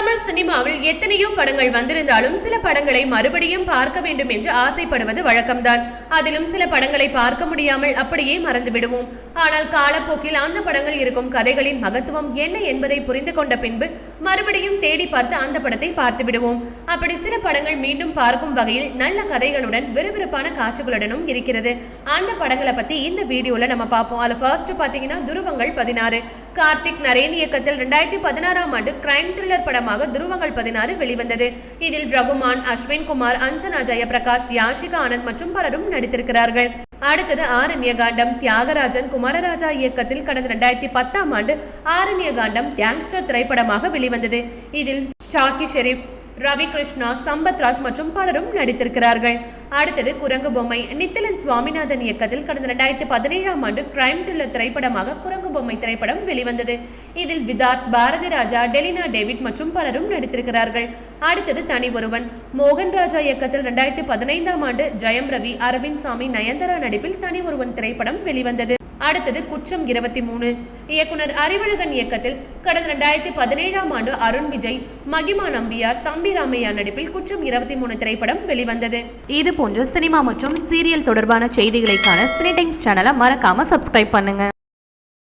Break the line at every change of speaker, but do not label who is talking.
தமிழ் சினிமாவில் எத்தனையோ படங்கள் வந்திருந்தாலும் சில படங்களை மறுபடியும் பார்க்க வேண்டும் என்று ஆசைப்படுவது வழக்கம்தான். அதிலும் சில படங்களை பார்க்க முடியாமல் அப்படியே மறந்து விடுவோம். ஆனால் காலப்போக்கில் அந்த படங்கள் இருக்கும் கதைகளின் மகத்துவம் என்ன என்பதை புரிந்து கொண்ட பின்பு மறுபடியும் தேடி பார்த்து அந்த படத்தை பார்த்து விடுவோம். அப்படி சில படங்கள் மீண்டும் பார்க்கும் வகையில் நல்ல கதைகளுடன் விறுவிறுப்பான காட்சிகளுடனும் இருக்கிறது. அந்த படங்களை பத்தி இந்த வீடியோல நம்ம பார்ப்போம். அதுல ஃபர்ஸ்ட் பாத்தீங்கன்னா துருவங்கள் பதினாறு. கார்த்திக் நரேன் இயக்கத்தில் ரெண்டாயிரத்தி பதினாறாம் ஆண்டு கிரைம் த்ரில்லர் படம் படமாக துருவங்கள் பதினாறு வெளிவந்தது. இதில் ரகுமான் அஸ்வின் குமார் அஞ்சனா ஜெயபிரகாஷ் யாஷிகா ஆனந்த் மற்றும் பலரும் நடித்திருக்கிறார்கள். அடுத்தது ஆரண்ய காண்டம் தியாகராஜன் குமாரராஜா இயக்கத்தில் கடந்த இரண்டாயிரத்தி பத்தாம் ஆண்டு ஆரண்யகாண்டம் கேங்ஸ்டர் திரைப்படமாக வெளிவந்தது. இதில் ஷாக்கி ஷெரீப் ரவி கிருஷ்ணா சம்பத்ராஜ் மற்றும் பலரும் நடித்திருக்கிறார்கள். அடுத்தது குரங்கு பொம்மை. நித்திலன் சுவாமிநாதன் இயக்கத்தில் கடந்த ரெண்டாயிரத்தி பதினேழாம் ஆண்டு கிரைம் த்ரில்லர் திரைப்படமாக குரங்கு பொம்மை திரைப்படம் வெளிவந்தது. இதில் விதார்த் பாரதி ராஜா டெலினா டேவிட் மற்றும் பலரும் நடித்திருக்கிறார்கள். அடுத்தது தனி ஒருவன். மோகன் ராஜா இயக்கத்தில் ரெண்டாயிரத்தி பதினைந்தாம் ஆண்டு ஜெயம் ரவி அரவிந்த் சாமி நயன்தாரா நடிப்பில் தனி ஒருவன் திரைப்படம் வெளிவந்தது. அடுத்தது குற்றம் இருபத்தி மூணு. இயக்குனர் அறிவழகன் இயக்கத்தில் கடந்த ரெண்டாயிரத்தி பதினேழாம் ஆண்டு அருண் விஜய் மகிமா நம்பியார் தம்பி ராமையா நடிப்பில் குற்றம் இருபத்தி மூணு திரைப்படம் வெளிவந்தது.
இது போன்ற சினிமா மற்றும் சீரியல் தொடர்பான செய்திகளைக்கான சினி டைம்ஸ் சேனலை மறக்காம சப்ஸ்கிரைப் பண்ணுங்க.